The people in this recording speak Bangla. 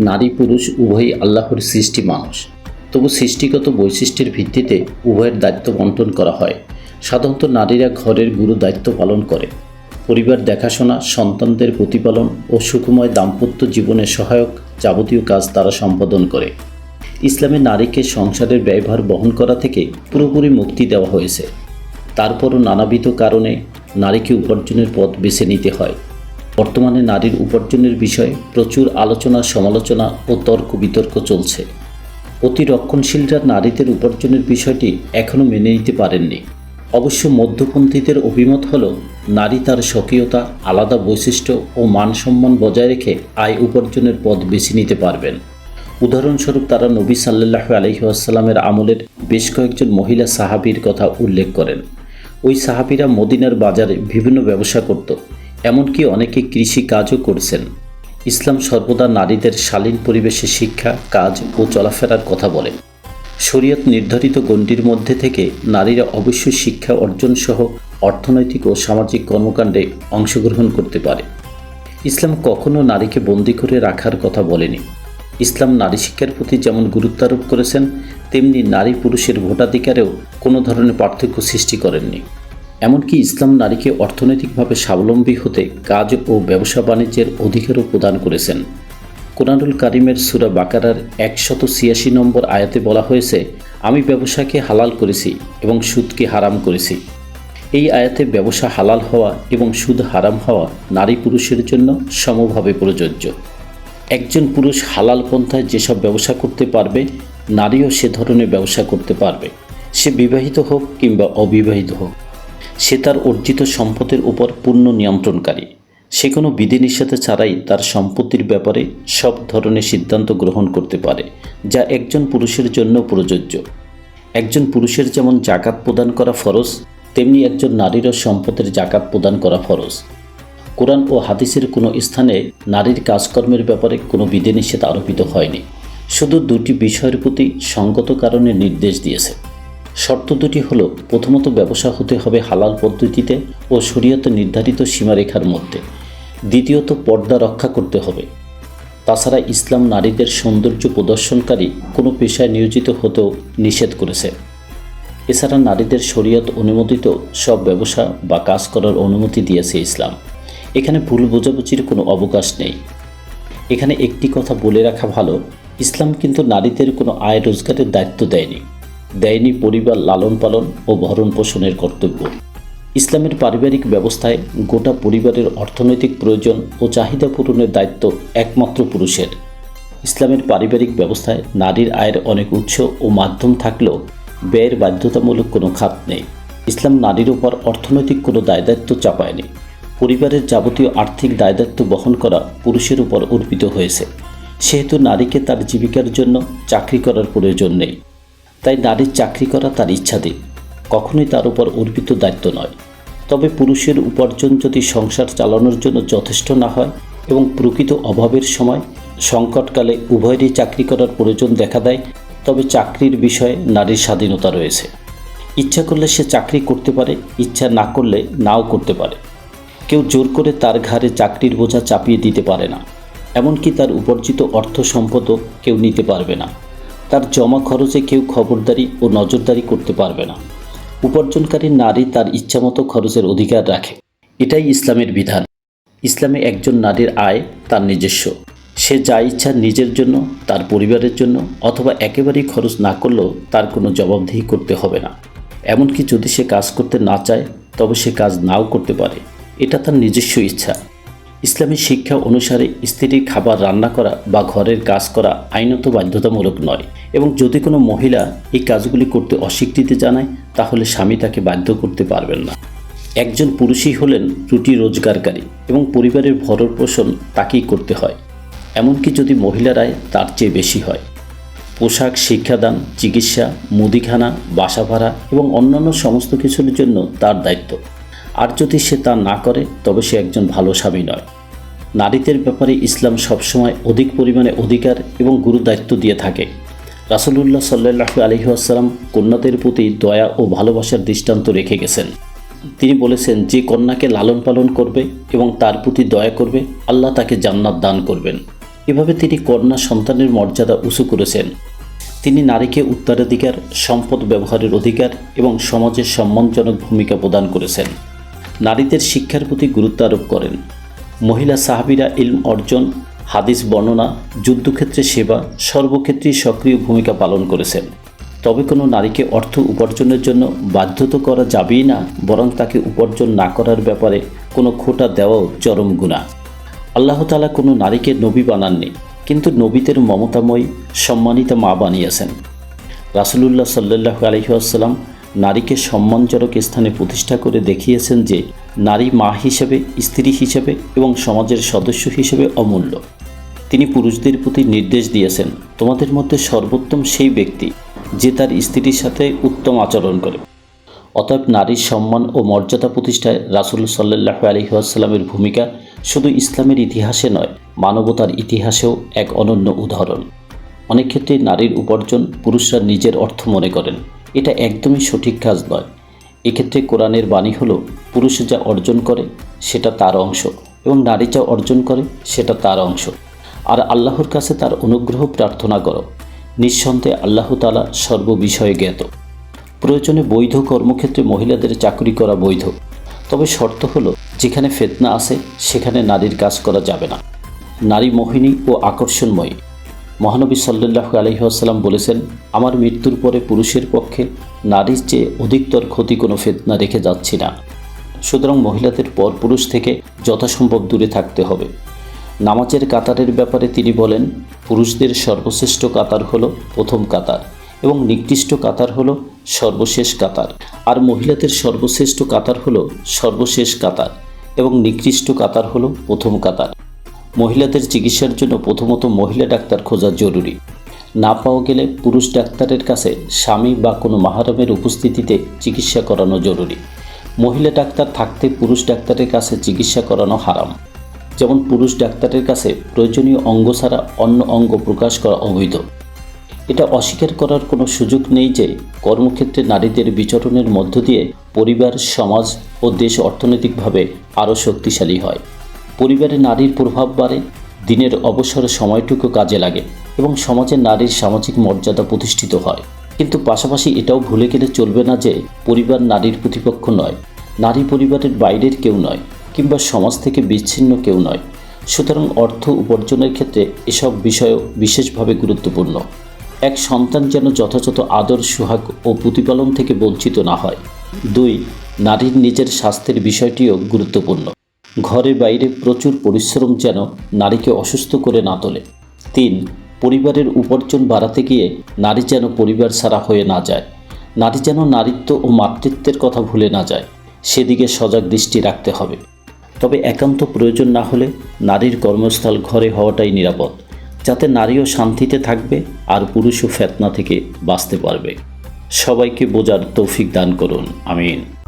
নারী পুরুষ উভয়ই আল্লাহর সৃষ্টি মানুষ। তবু সৃষ্টিগত বৈশিষ্ট্যের ভিত্তিতে উভয়ের দায়িত্ব বন্টন করা হয়। সাধারণত নারীরা ঘরের গুরু দায়িত্ব পালন করে। পরিবার দেখাশোনা, সন্তানদের প্রতিপালন ও সুখময় দাম্পত্য জীবনে সহায়ক যাবতীয় কাজ তারা সম্পাদন করে। ইসলামে নারীকে সংসারের ব্যয়ভার বহন করা থেকে পুরোপুরি মুক্তি দেওয়া হয়েছে। তারপরও নানাবিধ কারণে নারীকে উপার্জনের পথ বেছে নিতে হয়। বর্তমানে নারীর উপার্জনের বিষয়ে প্রচুর আলোচনা, সমালোচনা ও তর্ক বিতর্ক চলছে। অতি রক্ষণশীলরা নারীদের উপার্জনের বিষয়টি এখনও মেনে নিতে পারেননি। অবশ্য মধ্যপন্থীদের অভিমত হল, নারী তার স্বকীয়তা, আলাদা বৈশিষ্ট্য ও মান সম্মান বজায় রেখে আয় উপার্জনের পথ বেছে নিতে পারবেন। উদাহরণস্বরূপ তারা নবী সাল্লাহ আলহিহাস্লামের আমলের বেশ কয়েকজন মহিলা সাহাবির কথা উল্লেখ করেন। ওই সাহাবিরা মদিনার বাজারে বিভিন্ন ব্যবসা করত। এমনকি অনেকে কৃষি কাজও করছেন। ইসলাম সর্বদা নারীদের শালীন পরিবেশে শিক্ষা, কাজ ও চলাফেরার কথা বলেন শরীয়ত নির্ধারিত গণ্ডির মধ্যে থেকে নারীরা অবশ্যই শিক্ষা অর্জন সহ অর্থনৈতিক ও সামাজিক কর্মকাণ্ডে অংশগ্রহণ করতে পারে। ইসলাম কখনো নারীকে বন্দি করে রাখার কথা বলেনি। ইসলাম নারী শিক্ষার প্রতি যেমন গুরুত্ব আরোপ করেছেন, তেমনি নারী পুরুষের ভোটাধিকারেও কোনো ধরনের পার্থক্য সৃষ্টি করেননি। এমনকি ইসলাম নারীকে অর্থনৈতিকভাবে স্বাবলম্বী হতে কাজ ও ব্যবসা বাণিজ্যের অধিকারও প্রদান করেছেন। কোরআনুল কারিমের সুরা বাকারার একশত ছিয়াশি নম্বর আয়াতে বলা হয়েছে, আমি ব্যবসাকে হালাল করেছি এবং সুদকে হারাম করেছি। এই আয়াতে ব্যবসা হালাল হওয়া এবং সুদ হারাম হওয়া নারী পুরুষের জন্য সমভাবে প্রযোজ্য। একজন পুরুষ হালাল পন্থায় যেসব ব্যবসা করতে পারবে, নারীও সে ধরনের ব্যবসা করতে পারবে। সে বিবাহিত হোক কিংবা অবিবাহিত হোক। সে তার অর্জিত সম্পদের উপর পূর্ণ নিয়ন্ত্রণকারী। সে কোনো বিধিনিষেধ ছাড়াই তার সম্পত্তির ব্যাপারে সব ধরনের সিদ্ধান্ত গ্রহণ করতে পারে, যা একজন পুরুষের জন্য প্রযোজ্য। একজন পুরুষের যেমন জাকাত প্রদান করা ফরজ, তেমনি একজন নারীরও সম্পদের জাকাত প্রদান করা ফরজ। কোরআন ও হাদিসের কোনো স্থানে নারীর কাজকর্মের ব্যাপারে কোনো বিধিনিষেধ আরোপিত হয়নি। শুধু দুটি বিষয়ের প্রতি সঙ্গত কারণে নির্দেশ দিয়েছে। শর্ত দুটি হলো, প্রথমত ব্যবসা হতে হবে হালাল পদ্ধতিতে ও শরীয়ত নির্ধারিত সীমারেখার মধ্যে। দ্বিতীয়ত, পর্দা রক্ষা করতে হবে। তাছাড়া ইসলাম নারীদের সৌন্দর্য প্রদর্শনকারী কোনো পেশায় নিয়োজিত হতেও নিষেধ করেছে। এছাড়া নারীদের শরীয়ত অনুমোদিত সব ব্যবসা বা কাজ করার অনুমতি দিয়েছে ইসলাম। এখানে ভুল বোঝাবুঝির কোনো অবকাশ নেই। এখানে একটি কথা বলে রাখা ভালো, ইসলাম কিন্তু নারীদের কোনো আয় রোজগারের দায়িত্ব দেয়নি। দেয়নি পরিবার লালন পালন ও ভরণ পোষণের কর্তব্য। ইসলামের পারিবারিক ব্যবস্থায় গোটা পরিবারের অর্থনৈতিক প্রয়োজন ও চাহিদা পূরণের দায়িত্ব একমাত্র পুরুষের। ইসলামের পারিবারিক ব্যবস্থায় নারীর আয়ের অনেক উৎস ও মাধ্যম থাকলেও ব্যয়ের বাধ্যতামূলক কোনো খাত নেই। ইসলাম নারীর উপর অর্থনৈতিক কোনো দায়দায়িত্ব চাপায়নি। পরিবারের যাবতীয় আর্থিক দায়দায়িত্ব বহন করা পুরুষের উপর অর্পিত হয়েছে। সেহেতু নারীকে তার জীবিকার জন্য চাকরি করার প্রয়োজন নেই। তাই নারীর চাকরি করা তার ইচ্ছাধীন। কখনোই তার উপর অর্পিত দায়িত্ব নয়। তবে পুরুষের উপার্জন যদি সংসার চালানোর জন্য যথেষ্ট না হয় এবং প্রকৃত অভাবের সময় সংকটকালে উভয়েরই চাকরি করার প্রয়োজন দেখা দেয়, তবে চাকরির বিষয়ে নারীর স্বাধীনতা রয়েছে। ইচ্ছা করলে সে চাকরি করতে পারে, ইচ্ছা না করলে নাও করতে পারে। কেউ জোর করে তার ঘাড়ে চাকরির বোঝা চাপিয়ে দিতে পারে না। এমনকি তার উপার্জিত অর্থ সম্পদও কেউ নিতে পারবে না। তার জমা খরচে কেউ খবরদারি ও নজরদারি করতে পারবে না। উপার্জনকারী নারী তার ইচ্ছামতো খরচের অধিকার রাখে। এটাই ইসলামের বিধান। ইসলামে একজন নারীর আয় তার নিজস্ব। সে যা ইচ্ছা নিজের জন্য, তার পরিবারের জন্য অথবা একেবারেই খরচ না করলেও তার কোনো জবাবদিহি করতে হবে না। এমনকি যদি সে কাজ করতে না চায়, তবে সে কাজ নাও করতে পারে। এটা তার নিজস্ব ইচ্ছা। ইসলামী শিক্ষা অনুসারে স্ত্রীর খাবার রান্না করা বা ঘরের কাজ করা আইনত বাধ্যতামূলক নয় এবং যদি কোনো মহিলা এই কাজগুলি করতে অস্বীকৃতি জানায়, তাহলে স্বামী তাকে বাধ্য করতে পারবেন না। একজন পুরুষই হলেন রুটি রোজগারকারী এবং পরিবারের ভরণ পোষণ তাকেই করতে হয়। এমনকি যদি মহিলারাই তার চেয়ে বেশি হয়। পোশাক, শিক্ষাদান, চিকিৎসা, মুদিখানা, বাসা ভাড়া এবং অন্যান্য সমস্ত কিছুর জন্য তার দায়িত্ব। আর যদি সে তা না করে, তবে সে একজন ভালো স্বামী নয়। নারীদের ব্যাপারে ইসলাম সবসময় অধিক পরিমাণে অধিকার এবং গুরুদায়িত্ব দিয়ে থাকে। রাসুলুল্লাহ সাল্লাহ আলহিহাসাল্লাম কন্যাদের প্রতি দয়া ও ভালোবাসার দৃষ্টান্ত রেখে গেছেন। তিনি বলেছেন, যে কন্যাকে লালন পালন করবে এবং তার প্রতি দয়া করবে, আল্লাহ তাকে জান্নাত দান করবেন। এভাবে তিনি কন্যা সন্তানের মর্যাদা উঁচু করেছেন। তিনি নারীকে উত্তরাধিকার, সম্পদ ব্যবহারের অধিকার এবং সমাজের সম্মানজনক ভূমিকা প্রদান করেছেন। নারীদের শিক্ষার প্রতি গুরুত্ব আরোপ করেন। মহিলা সাহাবিরা ইলম অর্জন, হাদিস বর্ণনা, যুদ্ধক্ষেত্রে সেবা, সর্বক্ষেত্রেই সক্রিয় ভূমিকা পালন করেছেন। তবে কোনো নারীকে অর্থ উপার্জনের জন্য বাধ্যত করা যাবেই না, বরং তাকে উপার্জন না করার ব্যাপারে কোনো খোটা দেওয়াও চরম গুণা। আল্লাহ তালা কোনো নারীকে নবী বানাননি, কিন্তু নবীদের মমতাময়ী, সম্মানিত মা বানিয়েছেন। রাসুলুল্লাহ সাল্লাহ আলহিহাস্লাম নারীকে সম্মানজনক স্থানে প্রতিষ্ঠা করে দেখিয়েছেন যে, নারী মা হিসেবে, স্ত্রী হিসেবে এবং সমাজের সদস্য হিসেবে অমূল্য। তিনি পুরুষদের প্রতি নির্দেশ দিয়েছেন, তোমাদের মধ্যে সর্বোত্তম সেই ব্যক্তি যে তার স্ত্রীর সাথে উত্তম আচরণ করে। অতএব নারীর সম্মান ও মর্যাদা প্রতিষ্ঠায় রাসুল সাল্লাহ আলহিহাস্লামের ভূমিকা শুধু ইসলামের ইতিহাসে নয়, মানবতার ইতিহাসেও এক অনন্য উদাহরণ। অনেক ক্ষেত্রে নারীর উপার্জন পুরুষরা নিজের অর্থ মনে করেন। এটা একদমই সঠিক কাজ নয়। এক্ষেত্রে কোরআনের বাণী হলো, পুরুষ যা অর্জন করে, সেটা তার অংশ এবং নারী যা অর্জন করে, সেটা তার অংশ। আর আল্লাহর কাছে তার অনুগ্রহ প্রার্থনা করো। নিঃসন্দেহে আল্লাহ তালা সর্ববিষয়ে জ্ঞাত। প্রয়োজনে বৈধ কর্মক্ষেত্রে মহিলাদের চাকরি করা বৈধ। তবে শর্ত হলো, যেখানে ফেতনা আছে, সেখানে নারীর কাজ করা যাবে না। নারী মোহিনী ও আকর্ষণময়ী। মহানবী সাল্লাহ আলহিহাস্লাম বলেছেন, আমার মৃত্যুর পরে পুরুষের পক্ষে নারীর চেয়ে অধিকতর ক্ষতি কোনো ফেতনা রেখে যাচ্ছি না। সুতরাং মহিলাদের পর পুরুষ থেকে যথাসম্ভব দূরে থাকতে হবে। নামাজের কাতারের ব্যাপারে তিনি বলেন, পুরুষদের সর্বশ্রেষ্ঠ কাতার হলো প্রথম কাতার এবং নিকৃষ্ট কাতার হলো সর্বশেষ কাতার। আর মহিলাদের সর্বশ্রেষ্ঠ কাতার হলো সর্বশেষ কাতার এবং নিকৃষ্ট কাতার হলো প্রথম কাতার। মহিলাদের চিকিৎসার জন্য প্রথমত মহিলা ডাক্তার খোঁজা জরুরি। না পাওয়া গেলে পুরুষ ডাক্তারের কাছে স্বামী বা কোনো মাহারমের উপস্থিতিতে চিকিৎসা করানো জরুরি। মহিলা ডাক্তার থাকতে পুরুষ ডাক্তারের কাছে চিকিৎসা করানো হারাম। যেমন পুরুষ ডাক্তারের কাছে প্রয়োজনীয় অঙ্গ ছাড়া অন্য অঙ্গ প্রকাশ করা অবৈধ। এটা অস্বীকার করার কোনো সুযোগ নেই যে কর্মক্ষেত্রে নারীদের বিচরণের মধ্য দিয়ে পরিবার, সমাজ ও দেশ অর্থনৈতিকভাবে আরও শক্তিশালী হয়। পরিবারে নারীর প্রভাব বাড়ে, দিনের অবসর সময়টুকু কাজে লাগে এবং সমাজে নারীর সামাজিক মর্যাদা প্রতিষ্ঠিত হয়। কিন্তু পাশাপাশি এটাও ভুলে গেলে চলবে না যে পরিবার নারীর প্রতিপক্ষ নয়, নারী পরিবারের বাইরের কেউ নয় কিংবা সমাজ থেকে বিচ্ছিন্ন কেউ নয়। সুতরাং অর্থ উপার্জনের ক্ষেত্রে এসব বিষয়ও বিশেষভাবে গুরুত্বপূর্ণ। এক সন্তান যেন যথাযথ আদর, সুহাগ ও প্রতিপালন থেকে বঞ্চিত না হয়। দুই, নারীর নিজের স্বাস্থ্যের বিষয়টিও গুরুত্বপূর্ণ। ঘরে বাইরে প্রচুর পরিশ্রম যেন নারীকে অসুস্থ করে না তোলে। তিন, পরিবারের উপার্জন বাড়াতে গিয়ে নারী যেন পরিবার ছাড়া হয়ে না যায়। নারী যেন নারীত্ব ও মাতৃত্বের কথা ভুলে না যায়। সেদিকে সজাগ দৃষ্টি রাখতে হবে। তবে একান্ত প্রয়োজন না হলে নারীর কর্মস্থল ঘরে হওয়াটাই নিরাপদ, যাতে নারীও শান্তিতে থাকবে আর পুরুষও ফেতনা থেকে বাঁচতে পারবে। সবাইকে বোঝার তৌফিক দান করুন। আমিন।